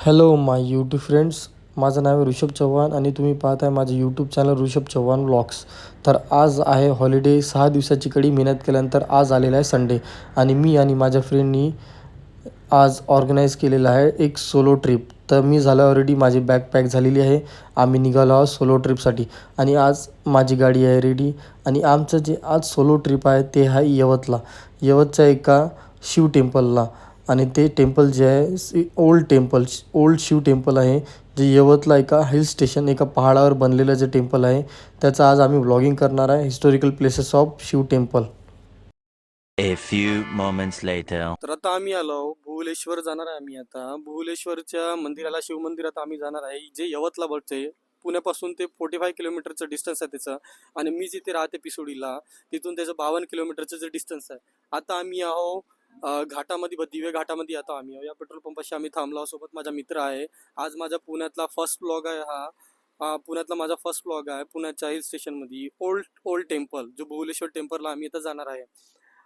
Hello माय YouTube friends माझं नाव आहे ऋषभ चव्हाण आणि तुम्ही पाहत आहे माझं YouTube channel Rishabh Chavan vlogs तर आज आहे हॉलिडे सहा दिवसाची कडी मेहनत केल्यानंतर आज आलेला आहे संडे आणि मी आणि माझ्या फ्रेंडनी आज ऑर्गनाईज केलेला आहे एक सोलो ट्रिप तर मी झालं ऑलरेडी माझी बॅग पॅक झालेली आहे. आम्ही निघालो आहोत सोलो ट्रिपसाठी आणि आज माझी गाडी आहे रेडी आणि आमचं जे आज सोलो ट्रिप आहे ते आहे यवतला. यवतच्या एका शिव टेम्पलला आणि ते टेम्पल जे आहे C old temple old Shiv temple आहे जे यवतला एका हिल स्टेशन एका पहाडावर बनलेलं जे टेम्पल आहे त्याचं आज आम्ही व्लॉगिंग करणार आहे historical places of Shiv temple. A few moments later. तर आता आम्ही आलो भुवलेश्वर जाणार आहे आम्ही आता. भुवलेश्वरच्या मंदिराला शिव मंदिरात आम्ही जाणार आहे. जे यवतला बघते पुण्यापासून ते फोर्टी फाय किलोमीटरचं डिस्टन्स आहे त्याचं. आणि मी जिथे राहते पिसोडीला तिथून त्याचं बावन्न किलोमीटरचं जे डिस्टन्स आहे. आता आम्ही आहो घाटामध्ये ब- दिवे घाटामध्ये आता आम्ही या पेट्रोल पंपाशी आम्ही थांबलो सोबत माझा मित्र आहे. आज माझा पुण्यातला फर्स्ट ब्लॉग आहे हा. पुण्यातला माझा फर्स्ट ब्लॉग आहे. पुण्याच्या हिल स्टेशनमध्ये. ओल्ड ओल्ड टेम्पल जो भुवलेश्वर टेम्पलला आम्ही इथं जाणार आहे.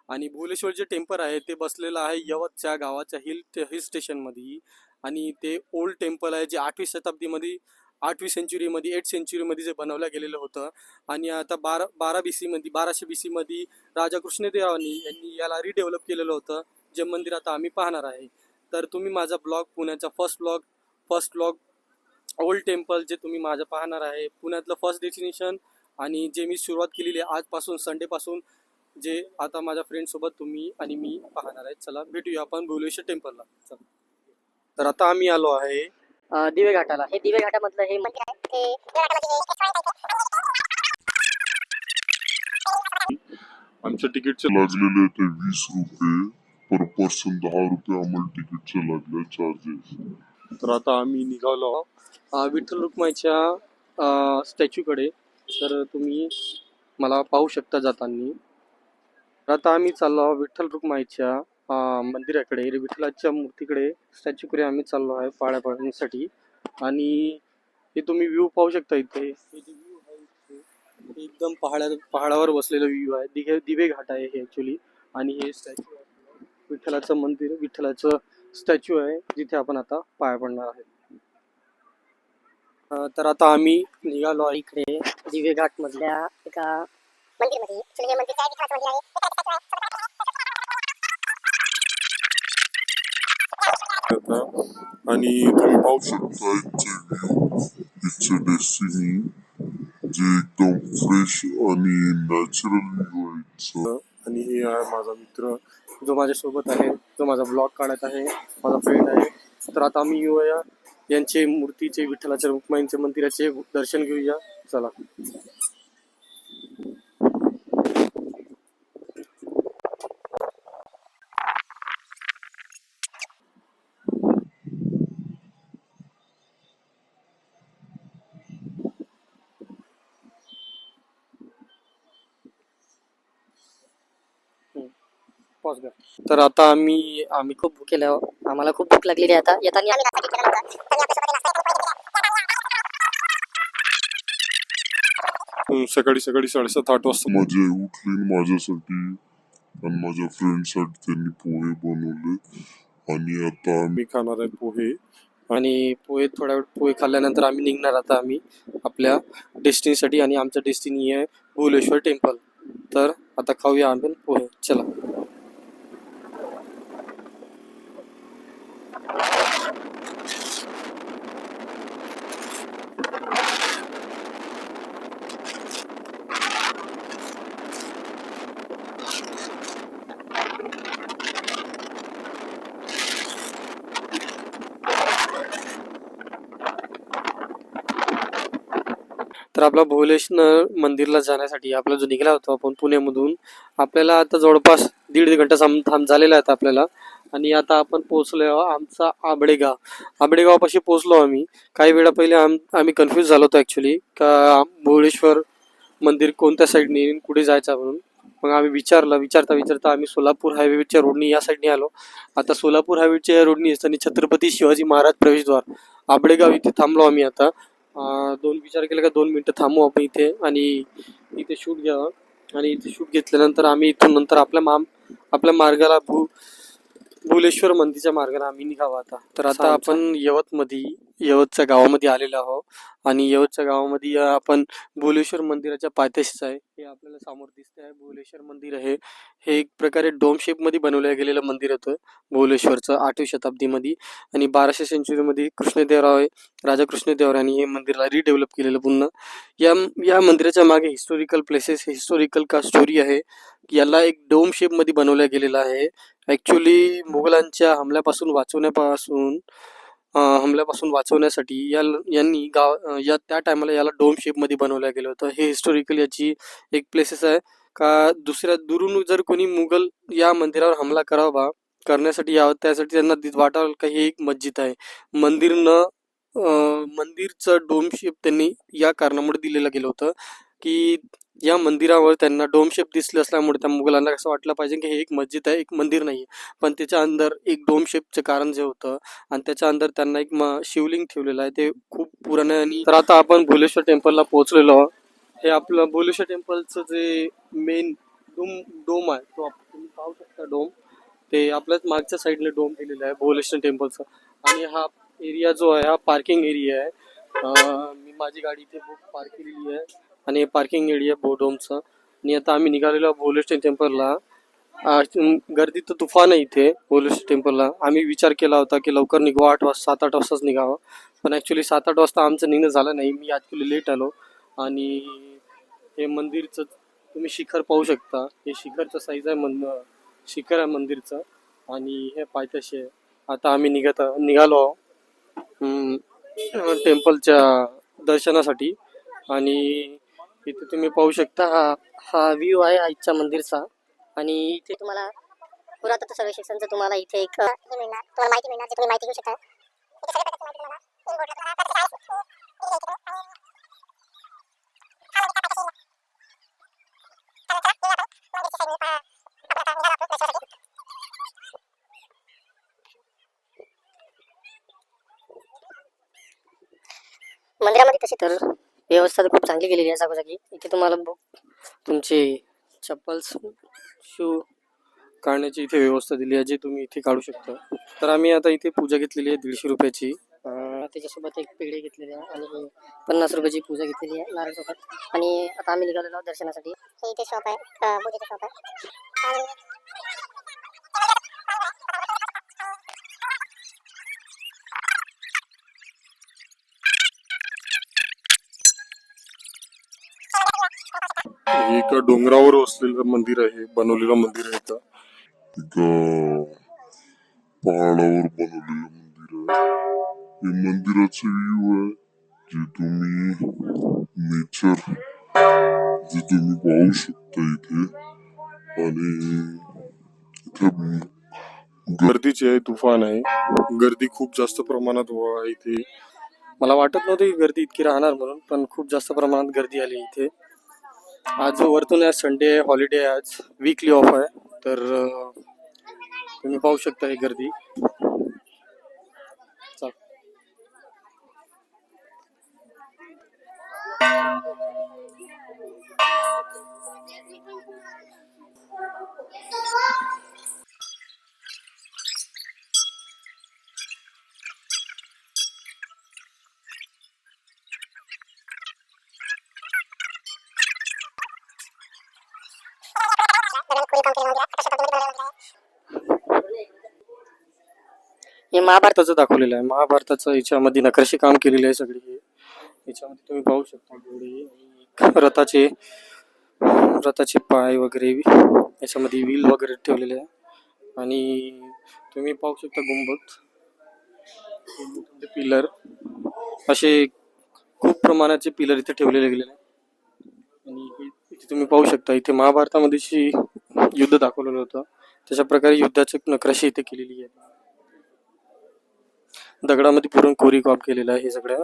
आणि भुवलेश्वर जे टेम्पल आहे ते बसलेलं आहे यवतच्या गावाच्या हिल हिल स्टेशनमध्ये. आणि ते ओल्ड टेम्पल आहे जे आठवी शताब्दीमध्ये आठवी सेंचुरीमध्ये एट सेंचुरीमध्ये जे बनवलं गेलेलं होतं. आणि आता बारा बारा बी सीमध्ये बाराशे बी सीमध्ये राजा कृष्णदेवानी यांनी याला रिडेव्हलप केलेलं होतं. जे मंदिर आता आम्ही पाहणार आहे. तर तुम्ही माझा ब्लॉग पुण्याचा first blog first blog old temple जे तुम्ही माझं पाहणार आहे. पुण्यातलं फर्स्ट डेस्टिनेशन आणि जे मी सुरुवात केलेली आहे आजपासून संडेपासून जे आता माझ्या फ्रेंडसोबत तुम्ही आणि मी पाहणार आहे. चला भेटूया आपण भुवलेश्वर टेम्पलला चला. तर आता आम्ही आलो आहे दिवे घाटाला. हे दिवे घाटामधलं हे ते आमच्या तिकीटचे लागलेले होते वीस रुपये. पर पर्सन दहा रुपये आम्हाला तिकीटचे लागले चार्जेस तर आता आम्ही निघालो विठ्ठल रुक्माईच्या स्टॅच्यूकडे तर तुम्ही मला पाहू शकता जाताना. तर आता आम्ही चाललो आहोत विठ्ठल रुक्माईच्या मंदिराकडे विठ्ठलाच्या मूर्तीकडे स्टॅच्यूकडे आम्ही चाललो आहे पाळ्या पाळण्यासाठी आणि हे तुम्ही व्ह्यू पाहू शकता इथे. एकदम पहाडा पहाडावर बसलेलं व्ह्यू आहे. दिघे दिवे घाट आहे हे ॲक्च्युली आणि हे स्टॅच्यू विठ्ठलाचं मंदिर विठ्ठलाचं स्टॅच्यू आहे जिथे आपण आता पाया पडणार आहे तर आता आम्ही निघालो आहे इकडे दिवे घाट मधल्या एका मंदिर आता. आणि तुम्ही पाहू शकता इथे व्ह्यू डेस्टिनी जे एकदम फ्रेश आणि नॅचरल व्ह्यू आहे आणि हे आहे माझा मित्र जो माझ्यासोबत आहे जो माझा ब्लॉग काढत आहे माझा फ्रेंड आहे. तर आता आम्ही येऊया यांचे मूर्तीचे विठ्ठलाच्या रुक्माईंचे मंदिराचे दर्शन घेऊया. चला. तर आता आम्ही आम्ही खूप भूक केलं आम्हाला खूप भूक लागलेली आहे आता. येताना आम्ही सकाळी सकाळी साडेसात आठ वाजता. माझी आई उठली आणि माझ्यासाठी. आणि माझ्या फ्रेंडसाठी त्यांनी पोहे बनवले. आणि आता आम्ही मी खाणार आहे पोहे. आणि पोहे थोड्या वेळ पोहे खाल्ल्यानंतर आम्ही निघणार आता आम्ही आपल्या डेस्टिनीसाठी आणि आमचं डेस्टिनी आहे भुवलेश्वर टेम्पल तर आता खाऊया आपण पोहे. चला. तर आपला भुवलेश्वर मंदिरला जाण्यासाठी आपला जो निघाला होता आपण पुण्यामधून आपल्याला आता जवळपास दीड घंटा थांब थांब झालेला आहे आपल्याला. आणि आता आपण पोहोचलो आहो आमचा आबडेगाव. आबडेगावपाशी पोहोचलो आम्ही. काही वेळा पहिले आम आम्ही कन्फ्यूज झालो होतो ॲक्च्युली का भुवळेश्वर मंदिर कोणत्या साईडने कुठे जायचं म्हणून. मग आम्ही विचारलं विचारता विचारता आम्ही सोलापूर हायवेच्या रोडनी या साईडने आलो. आता सोलापूर हायवेच्या रोडनी असताना छत्रपती शिवाजी महाराज प्रवेशद्वार. आबडेगाव इथे थांबलो आम्ही आता. दोन विचार केला का दोन मिनटं थांबू आपण इथे. आणि इथे शूट घ्यावं आणि इथे शूट घेतल्यानंतर आम्ही इथून नंतर आपल्या माम आपल्या मार्गाला भू भुलेश्वर मंदिरच्या मार्गाने आम्ही निघावं आता. तर आता आपण यवत मध्ये यवतच्या गावामध्ये आलेलो आहोत. आणि यवतच्या गावामध्ये आपण भुलेश्वर मंदिराच्या पायथ्याशीच आहे. हे आपल्याला समोर दिसते आहे भुलेश्वर मंदिर आहे. हे एक प्रकारे डोम शेपमध्ये बनवलं गेलेलं मंदिर होतं भुलेश्वरचं आठवी शताब्दीमध्ये आणि बाराशे सेंचुरीमध्ये कृष्णदेवराय राजा कृष्णदेवरायांनी हे मंदिरला रिडेव्हलप केलेलं पुन्हा. या या मंदिराच्या मागे हिस्टोरिकल प्लेसेस हिस्टोरिकल का स्टोरी आहे. याला एक डोम शेपमध्ये बनवलं गेलेला आहे. ऍक्च्युली मुघलांच्या हमल्यापासून वाचवण्यापासून हमल्यापासून वाचवण्यासाठी या यांनी गाव या त्या टायमाला याला डोम शेपमध्ये बनवलं गेलं होतं. हे हिस्टोरिकल याची एक प्लेसेस आहे. का दुसऱ्या दुरून जर कोणी मुघल या मंदिरावर हमला करावा करण्यासाठी यावं त्यासाठी त्यांना दि- वाटावं का हे एक मस्जिद आहे. मंदिर न मंदिरचं डोम शेप त्यांनी या कारणामुळे दिलेलं गेलं होतं. की या मंदिरावर त्यांना डोम शेप दिसले असल्यामुळे त्या मुघलांना असं वाटलं पाहिजे की हे एक मस्जिद आहे एक मंदिर नाही आहे पण त्याच्या अंदर एक डोम शेपचं कारण जे होतं आणि त्याच्या अंदर त्यांना एक शिवलिंग ठेवलेलं आहे ते खूप पुराणे आणि तर आता आपण भुलेश्वर टेम्पलला पोहोचलेलो आहोत. हे आपलं भुलेश्वर टेम्पलचं जे मेन डोम डोम आहे तो आपण तुम्ही पाहू शकता डोम. ते आपल्याच मागच्या साईडने डोम दिलेलं आहे भुलेश्वर टेम्पलचं आणि हा एरिया जो आहे हा पार्किंग एरिया आहे. मी माझी गाडी इथे पार्क केलेली आहे. आणि हे पार्किंग एरिया बोडोमचं आणि आता आम्ही निघालेलो आहोत टेम्पलला गर्दी तर तुफान आहे इथे भुलेश्वर टेम्पलला आम्ही विचार केला होता की लवकर निघू. आठ वाजता सात आठ वाजताच निघावं. पण ॲक्च्युली सात आठ वाजता आमचं निघणं झालं नाही. मी ॲक्च्युली लेट आलो. आणि हे मंदिरचं तुम्ही शिखर पाहू शकता. हे शिखरचं साईज आहे मंद शिखर आहे मंदिरचं. आणि हे पायथ्याशी आहे. आता आम्ही निघत निघालो. टेम्पलच्या दर्शनासाठी. आणि इथे तुम्ही पाहू शकता हा हा व्ह्यू आहे आईच्या मंदिरचा. आणि इथे तुम्हाला पुरातत्व सर्वेक्षणचं तुम्हाला इथे एक मिळणार तुम्हाला माहिती मिळणार तुम्ही माहिती घेऊ शकता. माहिती मंदिरामध्ये तसे तर व्यवस्था तर खूप चांगली केलेली आहे जागोजागी. इथे तुम्हाला तुमचे चप्पल्स शू काढण्याची इथे व्यवस्था दिली आहे जे तुम्ही इथे काढू शकता. तर आम्ही आता इथे पूजा घेतलेली आहे दीडशे रुपयाची. त्याच्यासोबत एक पेढे घेतलेले आहे आणि पन्नास रुपयाची पूजा घेतलेली आहे नारळ सोबत. आणि आता आम्ही निघालेलो आहोत दर्शनासाठी. हे इथे शॉप आहे. पूजेचं शॉप आहे. हे एका डोंगरावर वसलेलं मंदिर आहे बनवलेलं मंदिर आहे का पहाडावर बनवलेलं मंदिर आहे. हे मंदिराचे व्ह्यू आहे जे तुम्ही नेचर जे तुम्ही पाहू शकता इथे. आणि इथे गर्दीची आहे तुफान आहे. गर्दी खूप जास्त प्रमाणात इथे. मला वाटत नव्हतं की गर्दी इतकी राहणार म्हणून पण खूप जास्त प्रमाणात गर्दी आली इथे. आज वरतून आज संडे हॉलिडे आहे आज. वीकली ऑफ आहे. तर तुम्ही पाहू शकता ही गर्दी. महाभारताचं दाखवलेलं आहे. महाभारताचं याच्यामध्ये नकाशे काम केलेले आहे सगळी. हे याच्यामध्ये तुम्ही पाहू शकता घोडे आणि रथाचे रथाचे पाय वगैरे याच्यामध्ये व्हील वगैरे ठेवलेले आहे. आणि तुम्ही पाहू शकता गुंबद. पिलर. असे खूप प्रमाणाचे पिलर इथे ठेवलेले गेलेले आहे आणि इथे तुम्ही पाहू शकता इथे महाभारतामध्ये युद्ध दाखवलेलं होतं तशा प्रकारे युद्धाची नकाशे इथे केलेली आहे. दगडामध्ये पूर्ण कोरी काम केलेलं आहे हे सगळं.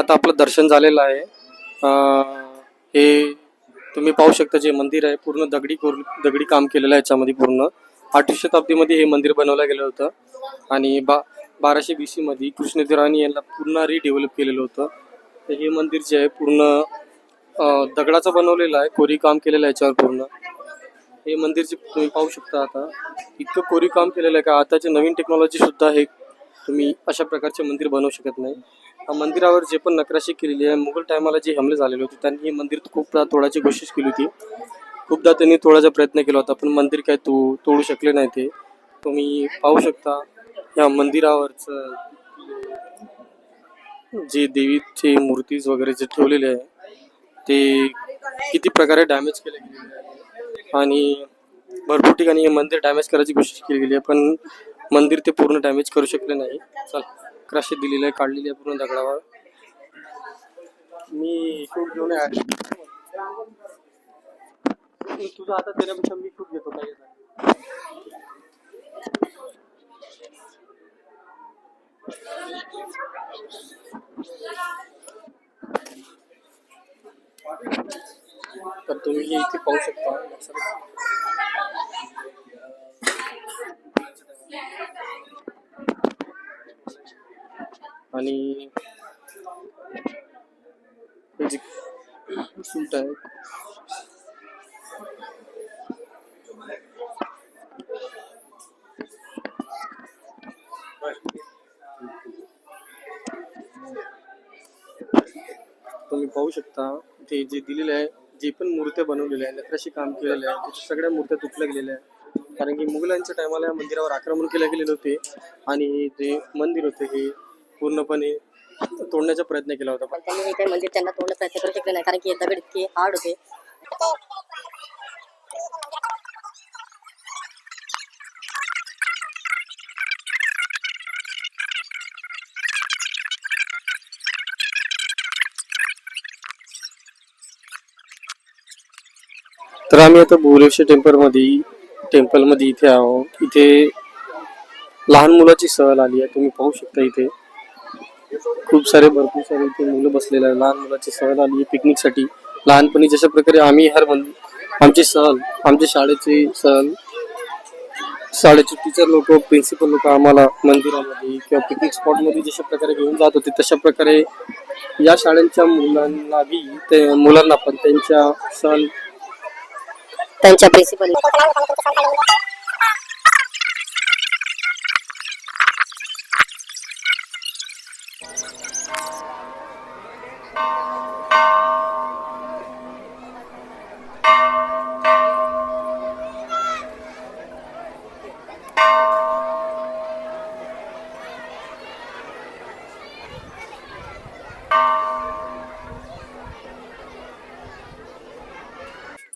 आता आपलं दर्शन झालेलं आहे. हे तुम्ही पाहू शकता जे मंदिर आहे पूर्ण दगडी कोर दगडी काम केलेलं आहे याच्यामध्ये पूर्ण. आठवी शताब्दीमध्ये हे मंदिर बनवलं गेलं होतं. आणि बा बाराशे बी सीमध्ये कृष्णदेवरायांनी यांना पूर्ण रिडेव्हलप केलेलं होतं. तर हे मंदिर जे आहे पूर्ण दगडाचं बनवलेलं आहे कोरी काम केलेलं आहे याच्यावर पूर्ण. हे मंदिर जे तुम्ही पाहू शकता आता इतकं कोरीव काम केलेलं आहे का आताचे नवीन टेक्नॉलॉजी सुद्धा हे तुम्ही अशा प्रकारचे मंदिर बनवू शकत नाही. मंदिरावर जे पण नकराशी केलेली आहे मुघल टायमाला जे हमले झालेले होते त्यांनी हे मंदिर खूपदा तोडायची कोशिश केली होती. खूपदा त्यांनी तोडायचा प्रयत्न केला होता पण मंदिर काय तो तोडू शकले नाही ते. तुम्ही पाहू शकता या मंदिरावरचं जे देवीचे मूर्तीज वगैरे जे ठेवलेले आहे ते किती प्रकारे डॅमेज केले गेले आणि भरपूर ठिकाणी हे मंदिर डॅमेज करायची कोशिश केली गेली आहे पण मंदिर ते पूर्ण डॅमेज करू शकले नाही. चला. अकराशे दिलेलं आहे काढलेली आहे पूर्ण दगडावर. मी शूट घेऊन आहे तुझा आता त्याच्यापेक्षा मी शूट घेतो काय? तर तुम्ही हे इथे पाहू शकता. आणि सूट आहे. तुम्ही पाहू शकता ते जे दिलेले आहे जे पण मूर्त्या बनवलेल्या आहे नकाशी काम केलेले आहे त्याच्या सगळ्या मूर्त्या तुटल्या गेलेल्या आहेत. कारण की मुघलांच्या टायमाला या मंदिरावर आक्रमण केले गेलेले होते आणि जे मंदिर होते हे पूर्णपणे तोडण्याचा प्रयत्न केला होता. पण त्यांनी ते मंदिर त्यांना तोडण्याचा प्रयत्न करू शकले नाही कारण की हे दगड इतके हार्ड होते. तर आम्ही आता भुवनेश्वर टेम्पलमध्ये टेम्पलमध्ये इथे आहोत. इथे लहान मुलाची सहल आली आहे तुम्ही पाहू शकता इथे. खूप सारे भरपूर सारे इथे मुलं बसलेले आहे लहान मुलाची सहल आली आहे पिकनिकसाठी. लहानपणी जशा प्रकारे आम्ही हर मन आमची सहल आमच्या शाळेची सहल शाळेचे टीचर लोक प्रिन्सिपल लोक आम्हाला मंदिरामध्ये किंवा पिकनिक स्पॉटमध्ये जशा प्रकारे घेऊन जात होते तशा प्रकारे या शाळेच्या मुलांना बी ते मुलांना पण त्यांच्या सहल त्यांच्या प्रिन्सिपल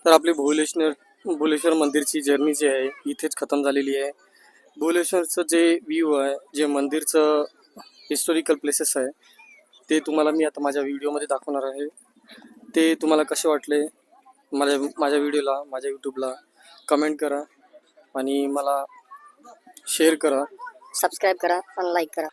तर आपली भुवनेश्वर भुवनेश्वर मंदिरची जर्नी जी आहे इथेच खतम झालेली आहे. भुवनेश्वरचं जे व्ह्यू आहे जे मंदिरचं हिस्टॉरिकल प्लेसेस आहे ते तुम्हाला मी आता माझ्या व्हिडिओमध्ये दाखवणार आहे. ते तुम्हाला कसे वाटले माझ्या माझ्या व्हिडिओला माझ्या यूट्यूबला कमेंट करा आणि मला शेअर करा. सबस्क्राईब करा आणि लाईक करा.